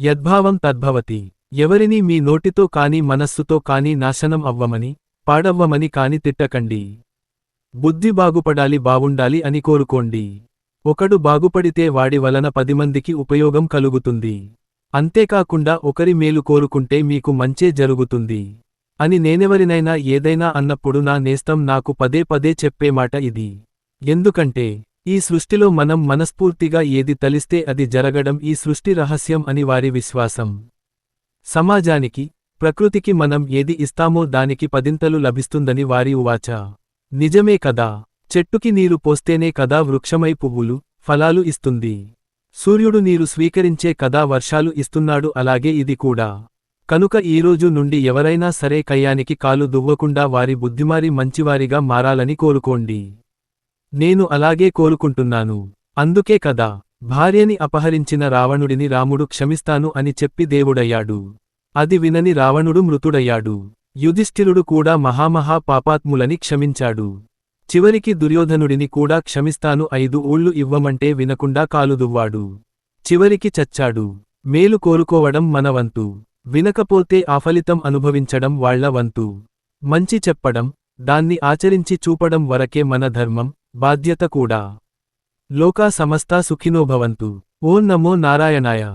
యద్భావం తద్భవతి. ఎవరిని మీ నోటితో కాని మనస్సుతో కాని నాశనం అవ్వమని పాడవ్వమని కాని తిట్టకండి. బుద్ధి బాగుపడాలి బావుండాలి అని కోరుకోండి. ఒకడు బాగుపడితే వాడి వలన పదిమందికి ఉపయోగం కలుగుతుంది. అంతేకాకుండా ఒకరి మేలు కోరుకుంటే మీకు మంచే జరుగుతుంది. అని నేనెవరినైనా ఏదైనా అన్నప్పుడు నా నేస్తం నాకు పదే పదే చెప్పే మాట ఇది. ఎందుకంటే ఈ సృష్టిలో మనం మనస్ఫూర్తిగా ఏది తలిస్తే అది జరగడం ఈ సృష్టి రహస్యం అని వారి విశ్వాసం. సమాజానికి ప్రకృతికి మనం ఏది ఇస్తామో దానికి పదింతలు లభిస్తుందని వారి ఉవాచ. నిజమే కదా చెట్టుకి నీరు పోస్తేనే కదా వృక్షమై పువ్వులు ఫలాలు ఇస్తుంది. సూర్యుడు నీరు స్వీకరించే కదా వర్షాలు ఇస్తున్నాడు అలాగే ఇది కూడా. కనుక ఈరోజు నుండి ఎవరైనా సరే కయ్యానికి కాలు దువ్వకుండా వారి బుద్ధిమారి మంచివారిగా మారాలని కోరుకోండి. నేను అలాగే కోరుకుంటున్నాను అందుకే కదా భార్యని అపహరించిన రావణుడిని రాముడు క్షమిస్తాను అని చెప్పి దేవుడయ్యాడు. అది వినని రావణుడు మృతుడయ్యాడు. యుధిష్ఠిరుడు కూడా మహామహా పాపాత్ములని క్షమించాడు. చివరికి దుర్యోధనుడిని కూడా క్షమిస్తాను ఐదు ఊళ్ళు ఇవ్వమంటే వినకుండా కాలుదువ్వాడు చివరికి చచ్చాడు. మేలు కోరుకోవడం మన వంతు వినకపోతే ఆ ఫలితం అనుభవించడం వాళ్ళ వంతు మంచి చెప్పడం దాన్ని ఆచరించి చూపడం వరకే మన ధర్మం. బాధ్యత కూడా. లోకా సమస్తా సుఖినోభవంతు ఓం నమో నారాయణాయ.